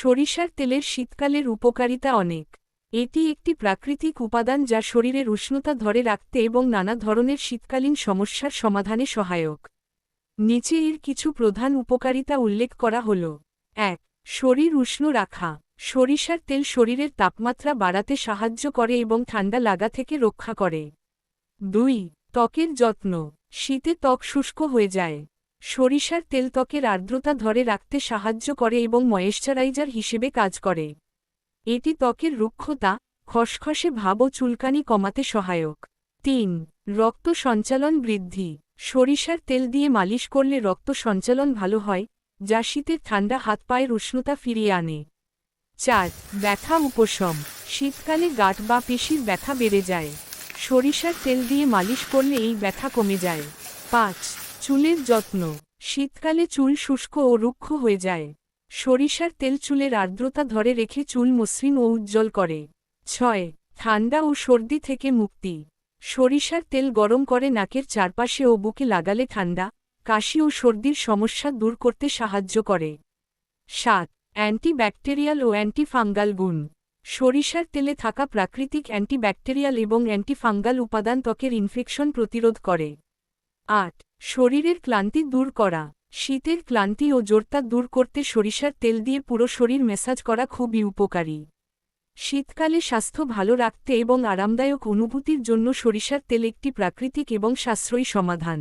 সরিষার তেলের শীতকালের উপকারিতা অনেক। এটি একটি প্রাকৃতিক উপাদান যা শরীরের উষ্ণতা ধরে রাখতে এবং নানা ধরনের শীতকালীন সমস্যার সমাধানে সহায়ক। নিচে এর কিছু প্রধান উপকারিতা উল্লেখ করা হল। এক, শরীর উষ্ণ রাখা। সরিষার তেল শরীরের তাপমাত্রা বাড়াতে সাহায্য করে এবং ঠান্ডা লাগা থেকে রক্ষা করে। দুই, ত্বকের যত্ন। শীতে ত্বক শুষ্ক হয়ে যায়। সরিষার তেল ত্বকের আর্দ্রতা ধরে রাখতে সাহায্য করে এবং ময়েশ্চারাইজার হিসেবে কাজ করে। এটি ত্বকের রুক্ষতা, খসখসে ভাব ও চুলকানি কমাতে সহায়ক। তিন, রক্ত সঞ্চালন বৃদ্ধি। সরিষার তেল দিয়ে মালিশ করলে রক্ত সঞ্চালন ভালো হয়, যা শীতের ঠান্ডা হাত পায়ের উষ্ণতা ফিরিয়ে আনে। চার, ব্যথা উপশম। শীতকালে গাঁট বা পেশির ব্যথা বেড়ে যায়। সরিষার তেল দিয়ে মালিশ করলে এই ব্যথা কমে যায়। পাঁচ চুলের যত্ন। শীতকালে চুল শুষ্ক ও রুক্ষ হয়ে যায়। সরিষার তেল চুলের আর্দ্রতা ধরে রেখে চুল মসৃণ ও উজ্জ্বল করে। ছয়, ঠান্ডা ও সর্দি থেকে মুক্তি। সরিষার তেল গরম করে নাকের চারপাশে ও বুকে লাগালে ঠান্ডা, কাশি ও সর্দির সমস্যা দূর করতে সাহায্য করে। সাত, অ্যান্টিব্যাকটেরিয়াল ও অ্যান্টিফাঙ্গাল গুণ। সরিষার তেলে থাকা প্রাকৃতিক অ্যান্টিব্যাকটেরিয়াল এবং অ্যান্টিফাঙ্গাল উপাদান ত্বকের ইনফেকশন প্রতিরোধ করে। আট শরীরের ক্লান্তি দূর করা। শীতের ক্লান্তি ও জোরতা দূর করতে সরিষার তেল দিয়ে পুরো শরীর মেসাজ করা খুবই উপকারী। শীতকালে স্বাস্থ্য ভালো রাখতে এবং আরামদায়ক অনুভূতির জন্য সরিষার তেল একটি প্রাকৃতিক এবং সাশ্রয়ী সমাধান।